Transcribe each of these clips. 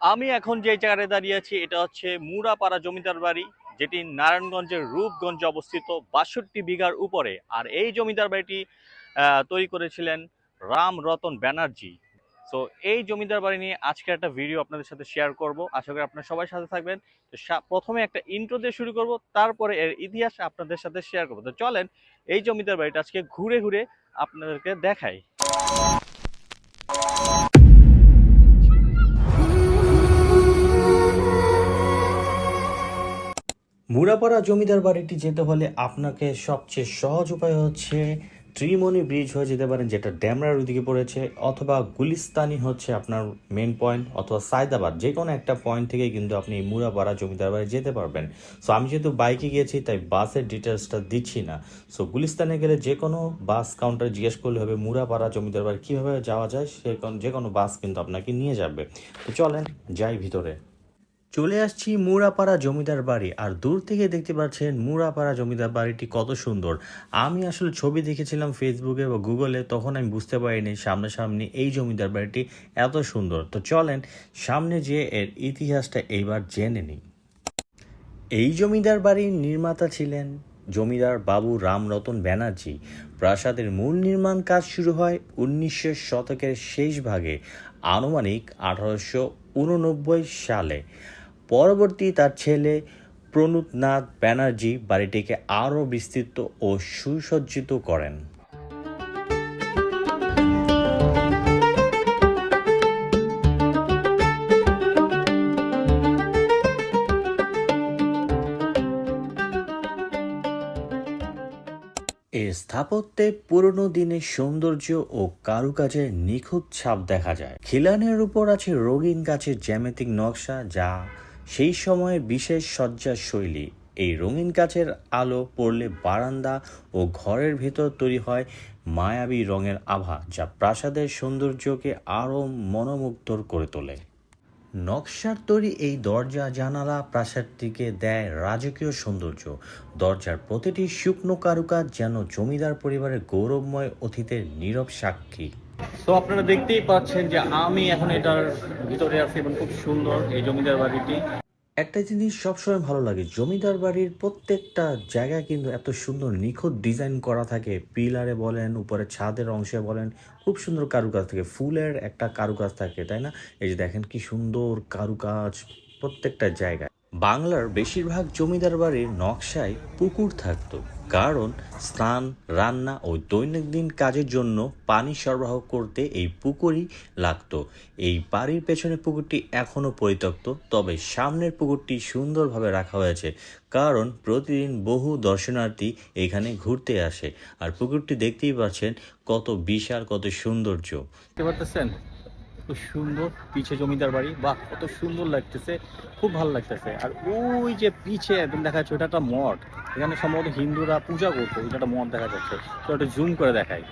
আমি এখন যে জায়গায় দাঁড়িয়ে আছি, এটা হচ্ছে মুরাপাড়া জমিদার বাড়ি, যেটি নারায়ণগঞ্জের রূপগঞ্জে অবস্থিত বাষট্টি বিঘার উপরে। আর এই জমিদার বাড়িটি তৈরি করেছিলেন রাম রতন ব্যানার্জি। তো এই জমিদার বাড়ি নিয়ে আজকে একটা ভিডিও আপনাদের সাথে শেয়ার করব। আশা করি আপনারা সবাই সাথে থাকবেন। তো সা- প্রথমে একটা ইন্ট্রো দিয়ে শুরু করব, তারপরে এর ইতিহাস আপনাদের সাথে শেয়ার করব। তো চলেন, এই জমিদার বাড়িটা আজকে ঘুরে ঘুরে আপনাদেরকে দেখাই। মুরাপাড়া জমিদার বাড়িটি যেতে হলে আপনাকে সবচেয়ে সহজ উপায় হচ্ছে ত্রিমণি ব্রিজ হয়ে যেতে পারেন, যেটা ড্যামরার ওইদিকে পড়েছে, অথবা গুলিস্তানি হচ্ছে আপনার মেন পয়েন্ট অথবা সায়দাবাদ যে কোনো একটা পয়েন্ট থেকে কিন্তু আপনি মুরাপাড়া জমিদার বাড়ি যেতে পারবেন। সো আমি যেহেতু বাইকে গিয়েছি, তাই বাসের ডিটেলসটা দিচ্ছি না। সো গুলিস্তানে গেলে যে কোনো বাস কাউন্টার জিজ্ঞেস করলে হবে, মুরাপাড়া জমিদার বাড়ি কীভাবে যাওয়া যায় সে যে কোনো বাস কিন্তু আপনাকে নিয়ে যাবে। তো চলেন যাই ভিতরে। চলে আসছি মুরাপাড়া জমিদার বাড়ি। আর দূর থেকে দেখতে পাচ্ছেন মুরাপাড়া জমিদার বাড়িটি কত সুন্দর। আমি আসলে ছবি দেখেছিলাম ফেসবুকে বা গুগলে তখন আমি বুঝতে পারিনি সামনাসামনি এই জমিদার বাড়িটি এত সুন্দর। তো চলেন সামনে যে এর ইতিহাসটা এইবার জেনে নিই। এই জমিদার বাড়ির নির্মাতা ছিলেন জমিদার বাবু রামরতন ব্যানার্জি। প্রাসাদের মূল নির্মাণ কাজ শুরু হয় উনিশশো শতকের শেষ ভাগে, আনুমানিক আঠারোশো উননব্বই সালে। পরবর্তী তার ছেলে প্রণুতনাথ ব্যানার্জি বাড়িটিকে আরও বিস্তৃত ও সুসজ্জিত করেন। এর স্থাপত্যে পুরনো দিনের সৌন্দর্য ও কারুকাজের নিখুঁত ছাপ দেখা যায়। খিলানের উপর আছে রঙিন গাছের জ্যামিতিক নকশা যা সেই সময়ের বিশেষ সজ্জার শৈলী এই রঙিন গাছের আলো পড়লে বারান্দা ও ঘরের ভেতর তৈরি হয় মায়াবী রঙের আভা যা প্রাসাদের সৌন্দর্যকে আরও মনোমুগ্ধর করে তোলে। নকশার তৈরি এই দরজা জানালা প্রাসাদটিকে দেয় রাজকীয় সৌন্দর্য। দরজার প্রতিটি শুকনো কারুকাজ যেন জমিদার পরিবারের গৌরবময় অতীতের নীরব সাক্ষী। তো আপনারা দেখতেই পাচ্ছেন যে আমি এখন এটার ভিতরে আছি এবং খুব সুন্দর এই জমিদার বাড়িটি। একটা জিনিস সবসময় ভালো লাগে, জমিদার বাড়ির প্রত্যেকটা জায়গায় কিন্তু এত সুন্দর নিখুঁত ডিজাইন করা থাকে। পিলারে বলেন, উপরে ছাদের অংশে বলেন, খুব সুন্দর কারুকাজ থাকে, ফুলের একটা কারুকাজ থাকে, তাই না? এই যে দেখেন কি সুন্দর কারুকাজ প্রত্যেকটা জায়গায়। বাংলার বেশিরভাগ জমিদার বাড়ির নকশায় পুকুর থাকতো, কারণ স্নান, রান্না ও দৈনন্দিন কাজের জন্য পানি সরবরাহ করতে এই পুকুরই লাগতো। এই বাড়ির পেছনে পুকুরটি এখনও পরিত্যক্ত, তবে সামনের পুকুরটি সুন্দরভাবে রাখা হয়েছে, কারণ প্রতিদিন বহু দর্শনার্থী এখানে ঘুরতে আসে। আর পুকুরটি দেখতেই পাচ্ছেন কত বিশাল, কত সৌন্দর্য। খুব সুন্দর পিছে জমিদার বাড়ি, বাহ, কত সুন্দর লাগতেছে, খুব ভালো লাগতেছে। আর ওই যে পিছে একদম দেখা যাচ্ছে, ওটা একটা মঠ। এখানে সম্ভবত হিন্দুরা পূজা করতো ওইটা একটা মঠ দেখা যাচ্ছে। তো একটা জুম করে দেখায়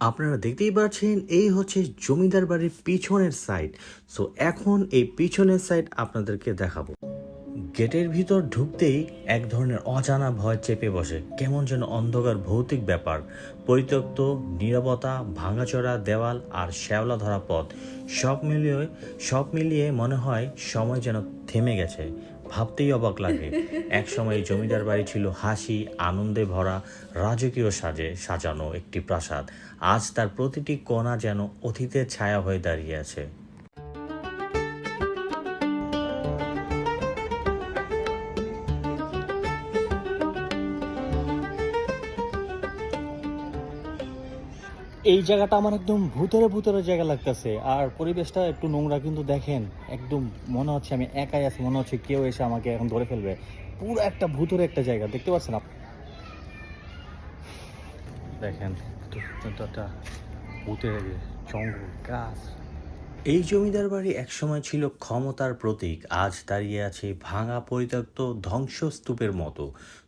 আপনারা দেখতেই পাচ্ছেন, এই হচ্ছে জমিদার বাড়ির পিছনের সাইড সো এখন এই পিছনের সাইড আপনাদেরকে দেখাবো। গেটের ভিতর ঢুকতেই এক ধরনের অজানা ভয় চেপে বসে। কেমন যেন অন্ধকার ভৌতিক ব্যাপার। পরিত্যক্ত, নীরবতা, ভাঙাচোরা দেওয়াল আর শ্যাওলা ধরা পথ। সব মিলিয়ে সব মিলিয়ে মনে হয় সময় যেন থেমে গেছে। ভাবতেই অবাক লাগে। এক সময় জমিদার বাড়ি ছিল হাসি, আনন্দে ভরা, রাজকীয় সাজে সাজানো একটি প্রাসাদ। আজ তার প্রতিটি কোণা যেন অতীতের ছায়া হয়ে দাঁড়িয়ে আছে। এই জায়গাটা আমার একদম ভূতরে ভূতরে জায়গা লাগতেছে। আর পরিবেশটা একটু নোংরা কিন্তু দেখেন, একদম মনে হচ্ছে আমি একাই আছি, মনে হচ্ছে কেউ এসে আমাকে এখন ধরে ফেলবে। পুরো একটা ভূতরে একটা জায়গা, দেখতে পাচ্ছেন আপনি দেখেন ভূতের জঙ্গল, গাছ। এই জমিদার বাড়ি একসময় ছিল ক্ষমতার প্রতীক, আজ দাঁড়িয়ে আছে ভাঙা পরিত্যক্ত ধ্বংসস্তূপের মতো।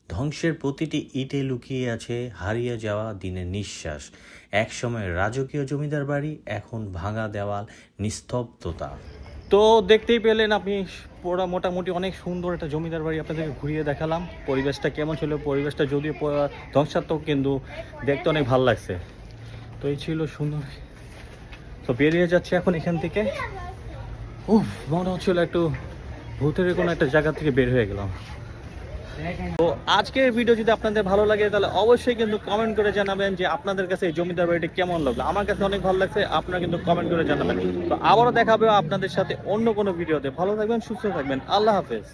ধ্বংসের প্রতিটি ইটে লুকিয়ে আছে হারিয়ে যাওয়া দিনের নিঃশ্বাস। একসময় রাজকীয় জমিদার বাড়ি, এখন ভাঙা দেওয়াল, নিস্তব্ধতা। তো দেখতেই পেলেন আপনি, পুরো মোটামুটি অনেক সুন্দর একটা জমিদার বাড়ি আপনাদেরকে ঘুরিয়ে দেখালাম। পরিবেশটা কেমন ছিল? পরিবেশটা যদিও ধ্বংসাত্মক, কিন্তু দেখতে অনেক ভালো লাগছে। তো এই ছিল সুন্দর তো বেরিয়ে যাচ্ছে এখন এখান থেকে। উফ, মনে হচ্ছিল একটু ভূতের কোনো একটা জায়গা থেকে বের হয়ে গেলাম। তো আজকের ভিডিও যদি আপনাদের ভালো লাগে, তাহলে অবশ্যই কিন্তু কমেন্ট করে জানাবেন যে আপনাদের কাছে এই জমিদার বাড়িটা কেমন লাগল। আমার কাছে অনেক ভালো লাগছে, আপনারা কিন্তু কমেন্ট করে জানাবেন। তো আবারও দেখাবে আপনাদের সাথে অন্য কোনো ভিডিওতে ভালো থাকবেন, সুস্থ থাকবেন। আল্লাহ হাফেজ।